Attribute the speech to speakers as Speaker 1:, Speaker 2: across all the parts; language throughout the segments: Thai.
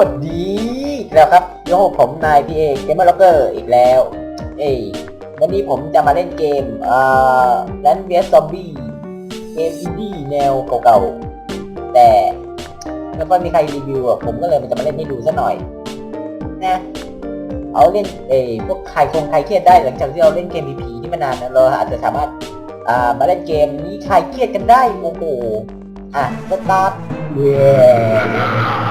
Speaker 1: วัสดีแล้วครับโยผมนายพีเอเกมเมอร์ล็อกเกอร์อีกแล้ว เอ้ยวันนี้ผมจะมาเล่นเกมอ่าแลนเวียซอมบี้เกมอินดี้แนวเก่าๆ แต่ไม่ค่อยมีใครรีวิวอะผมก็เลยมันจะมาเล่นให้ดูซะหน่อย นะ เอาเล่นเอ้ยพวกใครคงใครเครียดได้หลังจากที่เราเล่นเกมผีๆนี่มานานนะเราอาจจะสามารถอ่ามาเล่นเกมนี้ใครเครียดกันได้โอ้โหอะสตาร์ทเย้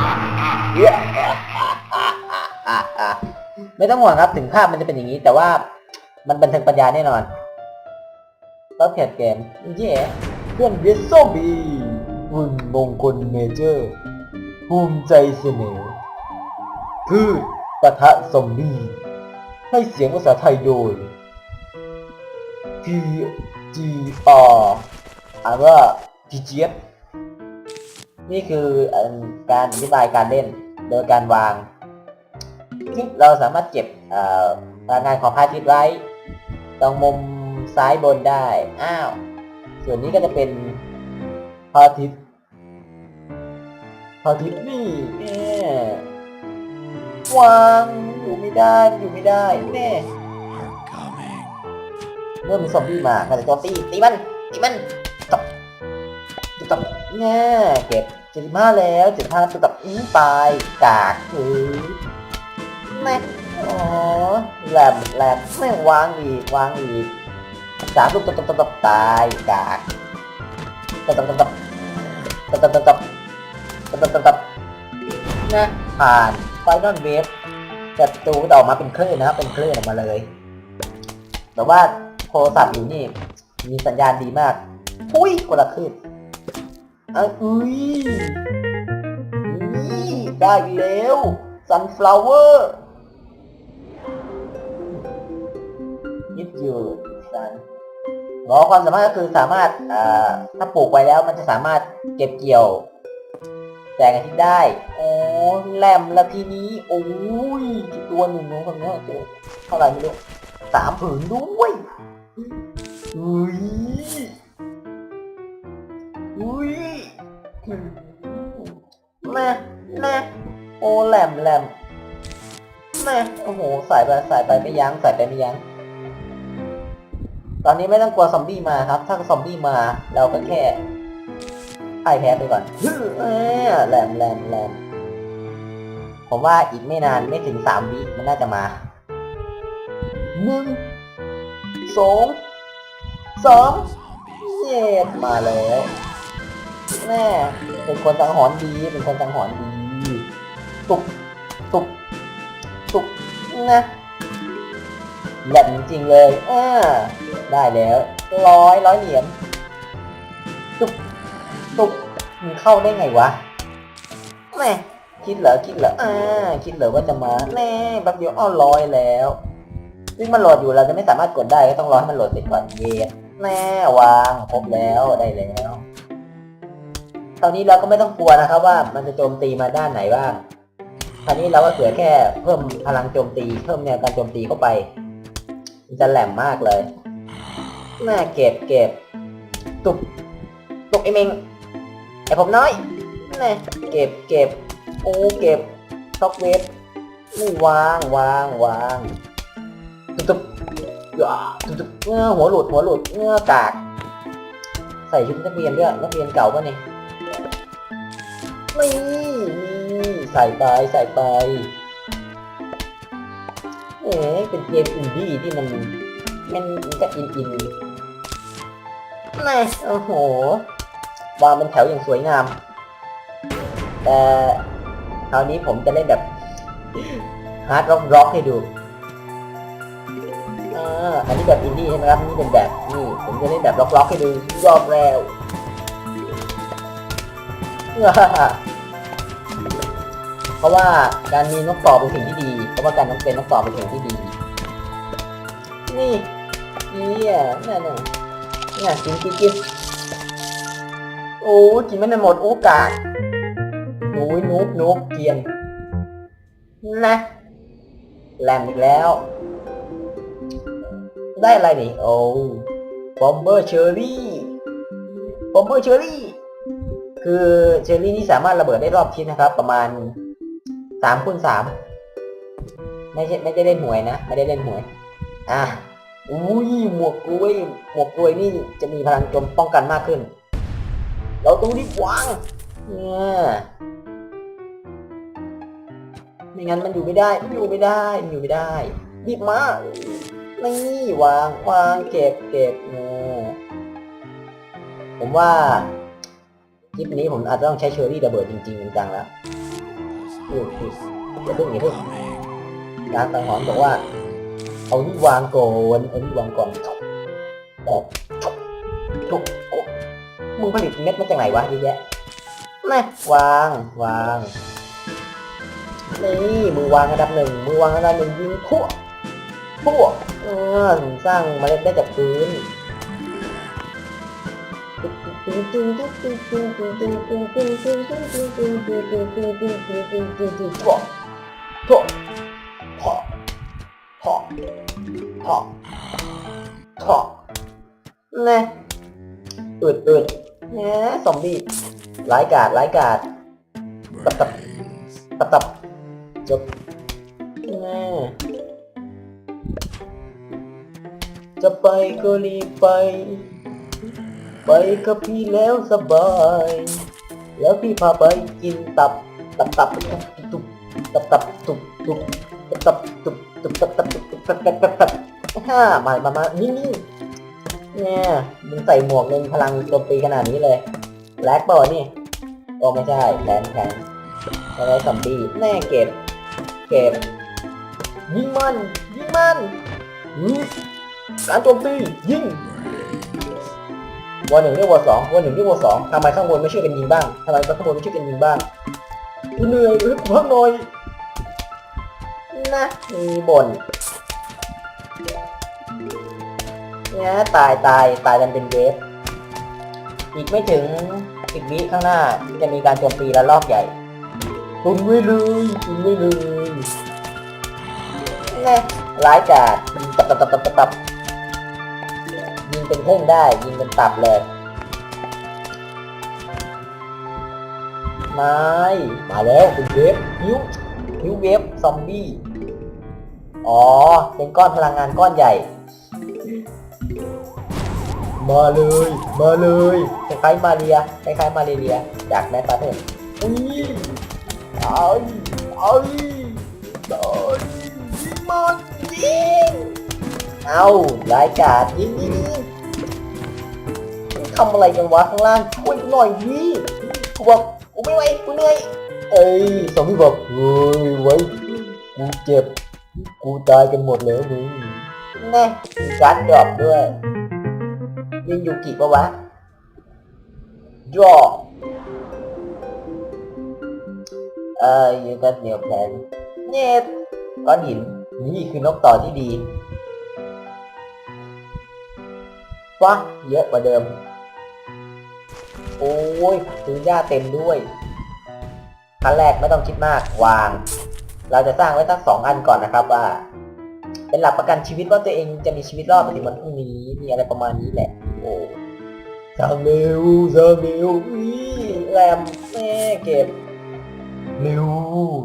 Speaker 1: ไม่ต้องห่วงครับถึงภาพมันจะเป็นอย่างนี้ แต่ว่ามันบันเทิงปัญญาแน่นอนก็เพียดเกมเย่เพื่อนเวสโซบีหุ่นมงคลเมเจอร์ ภูมิใจเสนอพืชปะทะซอมบี้ให้เสียงภาษาไทยโดย P G R อ่านว่า P G F นี่คืออการอธิบายการเล่น โดยการวางที่เราสามารถเก็บเอ่อพลังงานของพระอาทิตย์ไว้ตรงมุมซ้ายบนได้ อ้าว ส่วนนี้ก็จะเป็นพระอาทิตย์พระอาทิตย์นี่แน่วางอยู่ไม่ได้อยู่ไม่ได้แน่
Speaker 2: are coming.
Speaker 1: เมื่อมีซอมบี้มาก็จะโจมตีตีมันตีมันตบตบแน่เก็บเจ็ดห้าแล้วเจ็ดห้าตบอื้อตายกากเฮ้ยแม่อ๋อแหลมแหลมแม่งวางอีกวางอีกสามลูกตบตบตบตบตายกากตับตับตับตับตบตบตบตบตบตบตบตบนะผ่านไฟนอลเวฟแต่ตูก็ออกมาเป็นคลื่นนะครับเป็นคลื่นออกมาเลย แต่ว่าโทรศัพท์อยู่นี่ มีสัญญาณดีมาก อุ้ยคนละคลื่น อะอุ้ยนี่ได้แล้ว sunflower ยึดอยู่สันหมอความสามารถก็คือสามารถอถ้าปลูกไว้แล้วมันจะสามารถเก็บเกี่ยวแสงอาทิตย์ได้ โอ้แหลมแล้วทีนี้ โอ้ยตัวหนึ่งของคนนี้เจอเท่าไหร่ไม่รู้สามผืนด้วยอุ้ย อุ้ยแม่แม่โอ้แหลมแหลมแม่โอ้โหใส่ไปใส่ไปไม่ยั้งใส่ไปไม่ยั้งตอนนี้ไม่ต้องกลัวซอมบี้มาครับ ถ้าซอมบี้มาเราก็แค่พ่ายแพ้ไปก่อนแหลมแหลมแหลมผมว่าอีกไม่นานไม่ถึงสามวิมันน่าจะมาหนึ่งสองสามเจ็ดมาแล้ว แม่เป็นคนสังหรณ์ดี เป็นคนสังหรณ์ดี ตุกตุกตุกนะแหลมจริงๆเลยอ่าได้แล้ว ร้อยร้อยเหรียญตุกตุกมันเข้าได้ไงวะแม่คิดเหรอคิดเหรออ่าคิดเหรอว่าจะมาแน่แป๊บเดียวอ้อร้อยแล้วซึ่งมันโหลดอยู่เราจะไม่สามารถกดได้ก็ต้องรอให้มันโหลดเสร็จก่อนเย็นแน่วางครบแล้วได้แล้ว คราวนี้เราก็ไม่ต้องกลัวนะครับว่ามันจะโจมตีมาด้านไหนบ้างคราวนี้เราก็เสือแค่เพิ่มพลังโจมตี เพิ่มแนวการโจมตีเข้าไป มันจะแหลมมากเลยแม่เก็บเก็บตุกตุกไอเมงไอผมน้อยแน่เก็บเก็บโอ้เก็บช็อกเวฟนี่วางวางวางตุ๊บตุ๊บอย่าตุ๊บตุ๊บเงื้อหัวหลุดหัวหลุดเงื้อกาก ใส่ชุดนักเรียนด้วยนักเรียนเก่าป่ะเนี่ย นี่นี่ใส่ไปใส่ไปเอ๋เป็นเกมอินดี้ที่มันมันมันก็อินอินนี่โอ้โห วางเป็นแถวอย่างสวยงาม แต่คราวนี้ผมจะเล่นแบบฮาร์ดร็อกร็อกให้ดูอันนี้แบบอินดี้ใช่ไหมครับนี่เป็นแบบนี่ผมจะเล่นแบบล็อกๆให้ดูรอบแล้ว เพราะว่าการมีนกต่อเป็นสิ่งที่ดี เพราะว่าการนกเป็นนกต่อเป็นสิ่งที่ดี นี่นี่อะนั่นน่ะนี่กินกินกินโอ้กินไม่ได้หมดโอกากโอ้ยนุกนุกเกียนนะแหลมอีกแล้ว ได้อะไรนี่โอ้บอมเบอร์เชอรี่บอมเบอร์เชอรี่คือเชอรี่นี่สามารถระเบิดได้รอบทิศนะครับ ประมาณ สามคูณสามไม่ใช่ไม่ได้เล่นหวยนะ ไม่ได้เล่นหวย อะอุ้ยหมวกกล้วยหมวกกล้วยนี่จะมีพลังโจมป้องกันมากขึ้น เราต้องรีบวางเนี่ยไม่งั้นมันอยู่ไม่ได้อยู่ไม่ได้อยู่ไม่ได้รีบมานี่วางวางเก็บเก็บเนี่ยผมว่าคลิปนี้ผมอาจจะต้องใช้เชอรี่ระเบิดจริงๆจังๆแล้ว
Speaker 2: The zombies
Speaker 1: อย่าเพิ่งอย่าเพิ่ง
Speaker 2: coming.
Speaker 1: การสังหรณ์บอกว่า เอานี่วางก่อนเอานี่วางก่อนออกชุบชุบมึงผลิตเม็ดมาจากไหนวะเยอะแยะแมาวางวางนี่มือวางอันดับหนึ่งมือวางอันดับหนึ่งยิงพั่วพั่วเออสร้างเมล็ดได้จากพื้น พั่วพั่วพอพอพอพอแน่อึดอึดแหมซอมบี้ร้ายกาดร้ายกาดตับตับ
Speaker 2: Brains.
Speaker 1: ตับตับจบแน่จะไปก็รีบไป ไปกับพี่แล้วสบาย แล้วพี่พาไปกินตับ ตับตับตุบตุบตับตับตุบตุบตับตับตุบตุบตับตับตุบตุบตับตับตับตับฮ่ามามามานิ่งๆเนี่ยมึงใส่หมวกหนึ่งพลังโจมตีขนาดนี้เลยแลกเปล่านี่โอ้ไม่ใช่แลนแคนอะไรซอมบีแน่เก็บ เก็บยิงมันยิงมันการโจมตียิง วันหนึ่งเรียกว่าสองวันหนึ่งเรียกว่าสองทำไมข้างบนไม่ช่วยกันยิงบ้างทำไมข้างบนไม่ช่วยกันยิงบ้างกูเหนื่อยอึดพักหน่อยนะมีบ่นเนี่ยตายตายตายกันเป็นเวฟอีกไม่ถึงสิบวิข้างหน้าจะมีการโจมตีและลอกใหญ่ตุนไว้เลยตุนไว้เลยนะร้ายกาจตับตับตับตับตับตับ ยิงเป็นเพ่งได้ ยิงเป็นตับเลย ไม่มาแล้วเป็นเวฟฮิวฮิวเวฟซอมบี้ อ๋อ เป็นก้อนพลังงานก้อนใหญ่ มาเลย มาเลยคล้ายๆมาเรียคล้ายๆมาเรีย จากแมปปาเทนอุ้ยไอ้ไอ้ไอ้ยมันยิง เอารายกาดยิงยิงยิงทำอะไรกันวะข้างล่างช่วยหน่อยดิกูบอกกูไม่ไหวกูเหนื่อยเอ้ยสมพี่บอกเฮ้ยไว้กูเจ็บกูตายกันหมดแล้วมึงแน่การดรอปด้วยยิงยูกิปะวะดรอเอ้ยยูกัดเหนียวแผนเน็ตก้อนหินนี่คือนกต่อที่ดี วะเยอะกว่าเดิม โอ้ยซื้อหญ้าเต็มด้วยขั้นแรกไม่ต้องคิดมากวาง เราจะสร้างไว้ตั้งสองอันก่อนนะครับว่า เป็นหลักประกันชีวิตว่าตัวเองจะมีชีวิตรอดไปถึงวันพรุ่งนี้มีอะไรประมาณนี้แหละ โอ้สร้างเร็วสร้างเร็วนี่แรมแม่เก็บเร็ว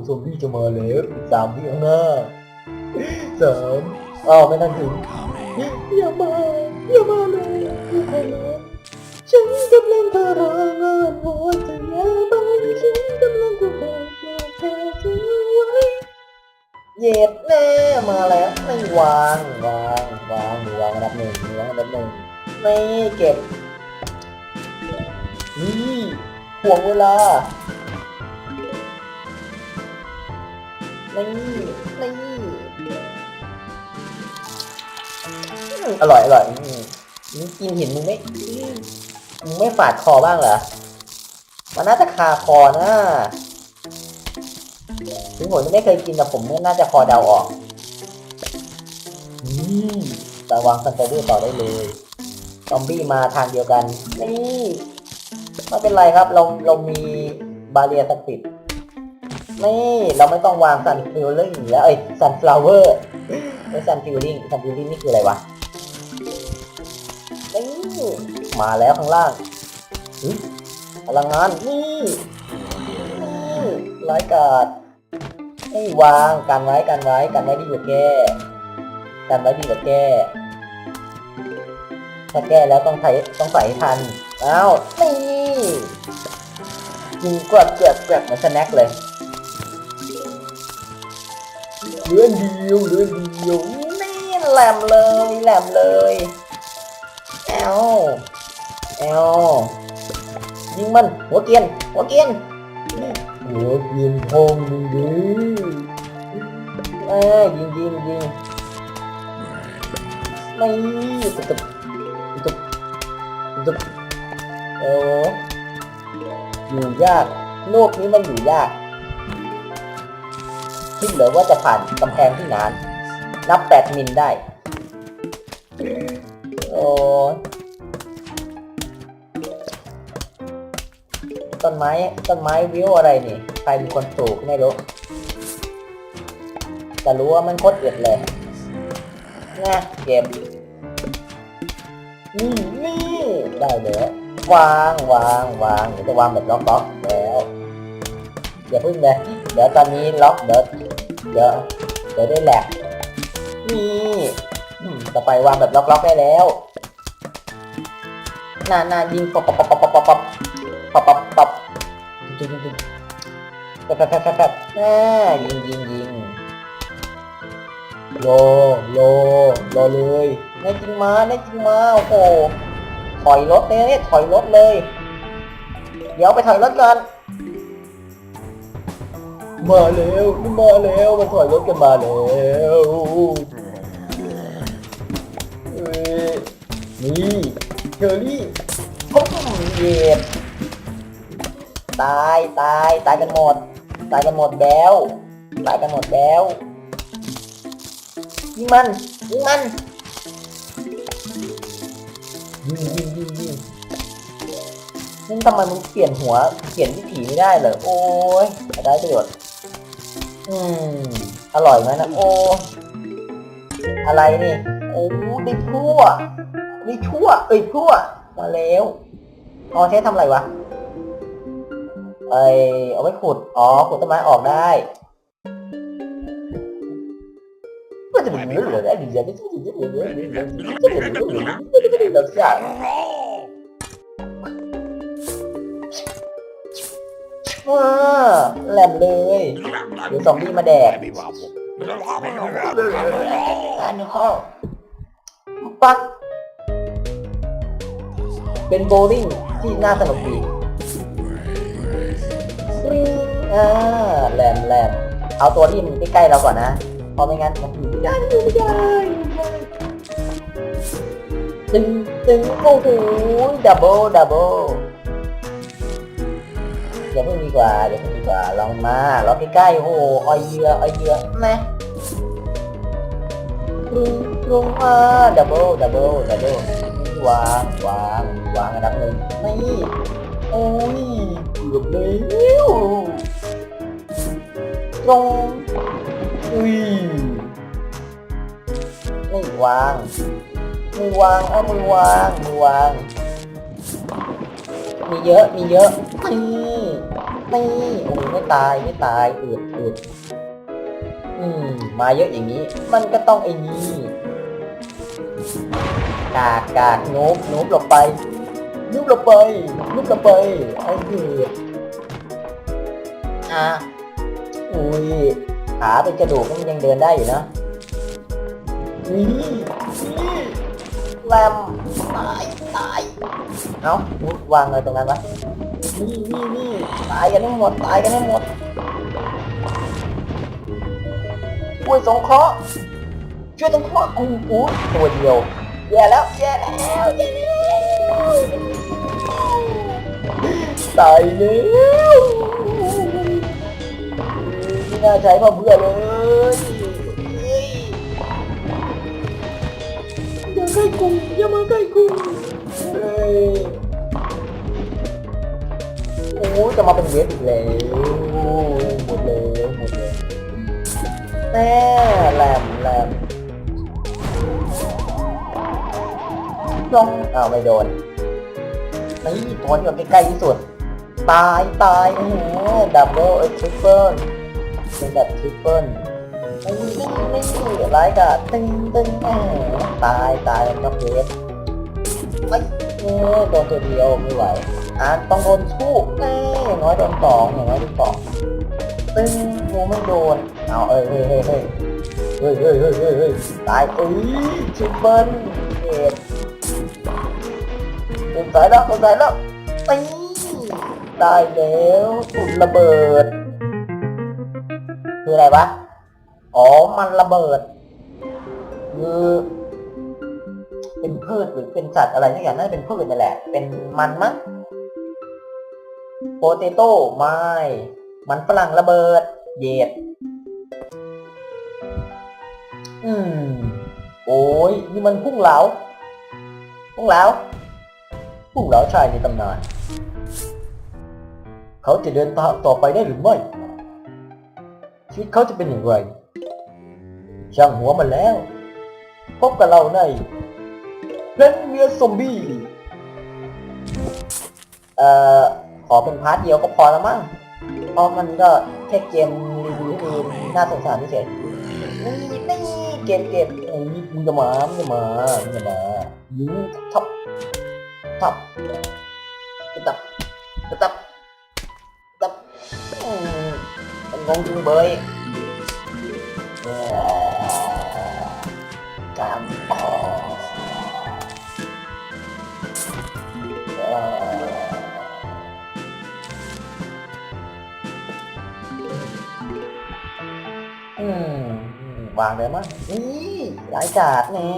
Speaker 1: ซอมบี้จะมาแล้วสามวิข้างหน้าสามอ้าวไม่ทันถึงอย่ามา อย่ามาเลยอย่ามาเลยฉันกำลังพารางานวอจะอย่ามาฉันกำลังกูพยายาเธอไว้เหย็ดแน่มาแล้วไม่วางวางวางมือวางอันดับหนึ่งมือวางอันดับหนึ่งไม่เก็บนี่ห่วงเวลานี่นี่ อร่อยอร่อยอืมมึงกินหินมึงไม่มึงไม่ฝาดคอบ้างเหรอ มันน่าจะคาคอนะ ถึงผมจะไม่เคยกินแต่ผมน่าจะพอเดาออกนี่แต่วางซันเตอร์ต่อได้เลยซอมบี้มาทางเดียวกัน นี่ไม่เป็นไรครับ เราเรามีบาเรียสปิดนี่เราไม่ต้องวางซันฟิลลิ่งแล้วเอ้ซันฟลาวเวอร์ไม่ซันฟิลลิ่งซันฟิลลิ่งนี่คืออะไรวะ มาแล้วข้างล่างพลังงานนี่ร้ายกาดไม่วางกันไว้กันไว้กันไว้ดีกว่าแก้กันไว้ดีกว่าแก้ถ้าแก้แล้วต้องใส่ต้องใส่ทันอ้าวนี่ยิงกรอบเกือบเกือบเหมือนสแน็คเลยเลื่อนเดียวเลื่อนเดียวนี่แหลมเลยแหลมเลยแอล แอลยิงมัน หัวเกียน หัวเกียน หัวเกียนทองมึงดิเอ้ยยิงยิงยิงไม่ตึบตึบตึบตึบโอ้อยู่ยาก โลกนี้มันอยู่ยาก คิดเหรือว่าจะผ่านกำแพงที่หนาน นับแปดมิลได้ โอ้ ต้นไม้ต้นไม้วิวอะไรนี่ ใครเป็นคนปลูกไม่รู้ แต่รู้ว่ามันโคตรเอือดเลยนะเกมนี่นี่ได้เลยวางวางวางเดี๋ยวจะวางแบบล็อกล็อกแล้วอย่าพึ่งเลยเดี๋ยวตอนนี้ล็อกเดี๋ยวเดี๋ยวเดี๋ยวได้แหลกนี่ต่อไปวางแบบล็อกล็อกได้แล้วน่าน่ายิงปับปับปับปับปับปับ ปับปับปับจุ๊บจุ๊บจุ๊บแป๊บแป๊บแป๊บแป๊บแป๊บน่ายิงยิงยิงโลโลโลเลยแน่จริงมาแน่จริงมาโอ้โหถอยรถเลยเนี่ยถอยรถเลย เดี๋ยวไปถอยรถก่อนมาแล้วมาแล้วมันถอยรถกันมาแล้วเอ้ยนี่เชอรี่พุ่มเหยียบ ตายตายตายกันหมด ตายกันหมดแล้วตายกันหมดแล้วยิงมันยิงมันยิงยิงยิงยิงนั่นทำไมมึงเปลี่ยนหัวเปลี่ยนวิถีไม่ได้เหรอโอ้ยได้ประโยชน์อืมอร่อยไหมนะโอ้อะไรนี่โอ้ได้ทั่วได้ทั่วเอ้ยทั่วมาแล้วอ๋อใช้ทำอะไรวะ ไอเอาไว้ขุด อ๋อ ขุดต้นไม้ออกได้ก็จะเป็นเรื่องอะไรดีๆไม่ใช่เรื่องอะไรดีๆจะเป็นเรื่องอะไรไม่ได้เราสั่งว้าแหลมเลยเดี๋ยวซอมบี้มาแดกอันนี้ข้อปักเป็นโบลิ่งที่น่าสนุกดี ปริ้งอ่าแหลมแหลมเอาตัวที่มันใกล้ๆเราก่อนนะเพราะไม่งั้นมันอยู่ไม่ได้อยู่ไม่ได้ตึงตึงโอ้โหดับเบิลดับเบิลเดี๋ยวเพิ่งดีกว่าเดี๋ยวเพิ่งดีกว่าลองมาล็อกใกล้ๆโอ้โหออยเยือออยเยือนะปรุงปรุงมาดับเบิลดับเบิลดับเบิลวางวางวางอันดับหนึ่งนี่โอ้ย กือบแล้วตรงอุ้ยไม่วางมือวางเอามือวางมือวาง มีเยอะมีเยอะนี่นี่โอ้ไม่ตายไม่ตายอืดอืดอืมมาเยอะอย่างนี้ มันก็ต้องไอ้นี่กากกากนูบนูบหลบไป นูบลบไปนูบลบไปไอ้เหืออะอุ้ยขาเป็นกระดูกมันยังเดินได้อยู่นะนี่นี่แรมตายตายเอ้าวางเลยตรงนั้นวะนี่นี่นี่ตายกันให้หมดตายกันให้หมดอุ้ยสองเคราะห์ช่วยสงเคราะห์กูกูตัวเดียวแย่แล้วแย่แล้วแย่แล้ว ตายแล้วไม่น่าใช้มาเพื่อเลยอย่าใกล้กูอย่ามาใกล้กูเฮ้ยโอ้จะมาเป็นเวฟอีกแล้วหมดเลยหมดเลยแม่แหลมแหลมลงอ้าวไม่โดนนี่ตัวที่มันใกล้ที่สุด ตายตายโอ้โหดับเบิลทริปเปิลเป็นแบบทริปเปิลอุ้ยไม่ไม่ไรกะตึงตึงโอ้โหตายตายแล้วก็เพลสไม่เออโดนตัวเดียวไม่ไหวอ่านต้องโดนสู้เอ้ยน้อยโดนสองอย่างน้อยโดนสองตึ้งโอ้ไม่โดนเอาเอ้ยเฮ้ยเฮ้ยเฮ้ยเฮ้ยเฮ้เฮ้ตายอุ้ยทริปเปิลเพสสงสัยแล้วตัยแล้วตี ได้แล้วสุดระเบิด คืออะไรวะ อ๋อ มันระเบิด คือเป็นพืชหรือเป็นสัตว์อะไรสักอย่างน่าจะเป็นพืชนั่นแหละ เป็นมันมั้งโปเตโต้ไม่ มันฝรั่งระเบิด เย็ด อืม โอ้ยนี่มันพุ่งเหลาพุ่งเหลาพุ่งเหลาชายในตำนาน เขาจะเดินทางต่อไปได้หรือไม่ ชีวิตเขาจะเป็นอย่างไร ช่างหัวมันแล้ว พบกับเราในเพลนเมียซอมบี้ เอ่อ ขอเป็นพาร์ทเดียวก็พอแล้วมั้ง เพราะมันก็แค่เกมรีวิวให้ดูน่าสงสารเฉยนี่นี่เกมเกมไอ้นี่มึงจะมามึงจะมามึงจะมายิงทับทับตับตับตับ งงจุงเบยกามคออืมวางเลยมั้งนี่หลายกาดแน่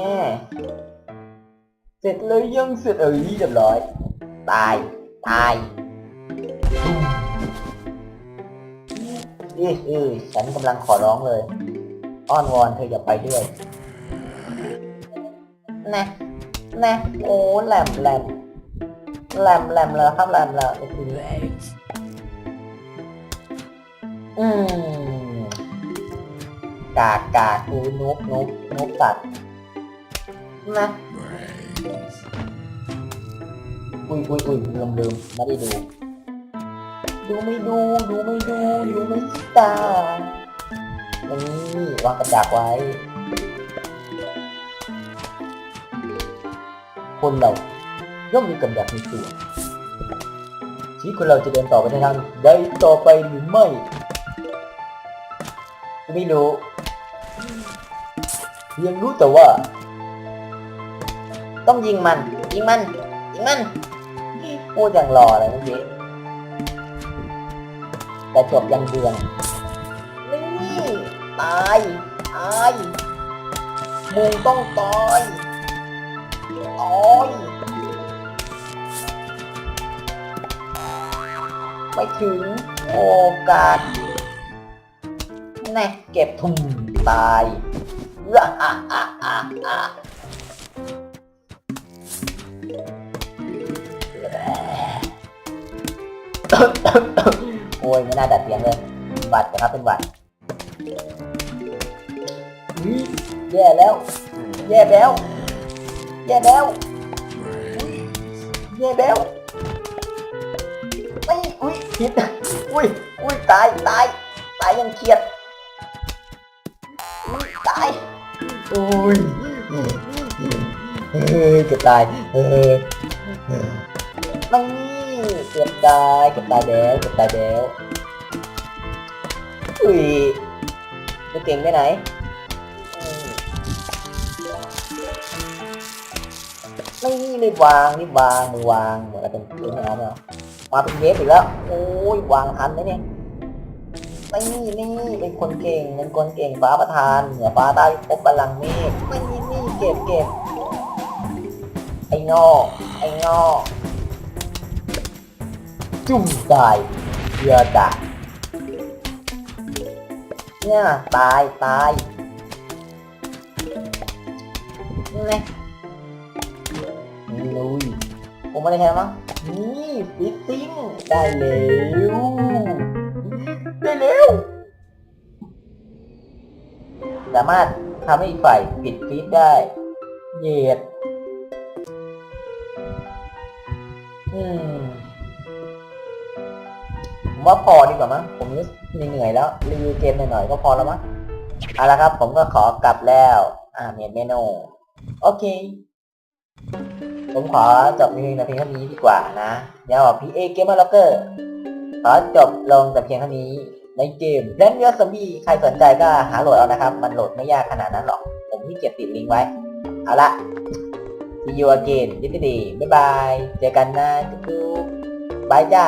Speaker 1: เสร็จเลยยังเสร็จเอ้ยเรียบร้อย ตาย ตาย อ้ยเอ้ยฉันกำลังขอร้องเลย อ้อนวอนเธออย่าไปด้วยนะนะโอ้แหลมแหลมแหลมแหลมแล้วครับแหลมแล้วทีนี้
Speaker 2: Legs.
Speaker 1: อืมกากกากกูนกนกนกสัตว์นะ
Speaker 2: Brains.
Speaker 1: อุ้ยอุ้ยอุ้ยลืมลืมไม่ได้ดู ดูไม่ดู ดูไม่ดู ดูไม่สิตานี่วางกระดักไว้ คนเราย่อมมีกับดักในตัวชีวิตคนเราจะเดินต่อไปในทางใดต่อไปหรือไม่ ไม่รู้เพียงรู้แต่ว่า ต้องยิงมัน ยิงมัน ยิงมันพูดอย่างหล่อเลยเมื่อกี้ แต่จบยังเดืองนี่ตายตายมึงต้องตายตายไม่ถึงโอกาสแน่เก็บทุ่มตายอะอะอะอะอะโอ้ ยไม่น่าดัดเสียงเลยหวัดนะครับเป็นหวัดอุ๊ยแย่แล้ว แย่แล้ว แย่แล้ว
Speaker 2: Brains.
Speaker 1: แย่แล้วไม่อุ้ยผิดอุ้ยอุ้ยตายตายตายยังเครียดอุ้ยตายโอ้ยเฮ้ยเกือบตายเฮ้ยมัน กือบตายเกือบตายแล้วเกือบตายแล้วอุ้ยจะเก่งไปไหนไม่นี่รีบวางรีบวางมือวางเหมือนกับเป็นปืนไม่เอาไม่เอามาเป็นเวฟอีกแล้วโอ้ยวางทันไหมเนี่ยไม่นี่นี่เป็นคนเก่งเป็นคนเก่งฟ้าประธานเหนือฟ้าใต้พบพลังเมฆไม่นี่นี่เก็บเก็บไอ้งอไอ้งอ จุ่มตายเรือดักเนี่ยตายตายนี่ไงลุยผมไม่ได้แค่มั้งนี่ฟิตติ้งได้เร็วได้เร็วสามารถทำให้อีกฝ่ายปิดฟีดได้ เหยียดอืม ว่าพอดีกว่ามั้งผมรู้สึกเหนื่อยแล้วรีวิวเกมหน่อยๆก็พอแล้วมั้งเอาละครับ ผมก็ขอกลับแล้ว อ่าเมนเมนูโอเค ผมขอจบรีวิวในเพียงเท่านี้ดีกว่านะเดี๋ยวพีเอเกมเมอร์ล็อกเกอร์ขอจบลงแต่เพียงเท่านี้ในเกมแรนเ r อร์ซอมบี้ใครสนใจก็หาโหลดเอานะครับ มันโหลดไม่ยากขนาดนั้นหรอก ผมที่เก็บติดลิงก์ไว้ เอาละ see you again ยินดีบ๊ายบาย เจอกันนะจุ๊บๆบายจ้า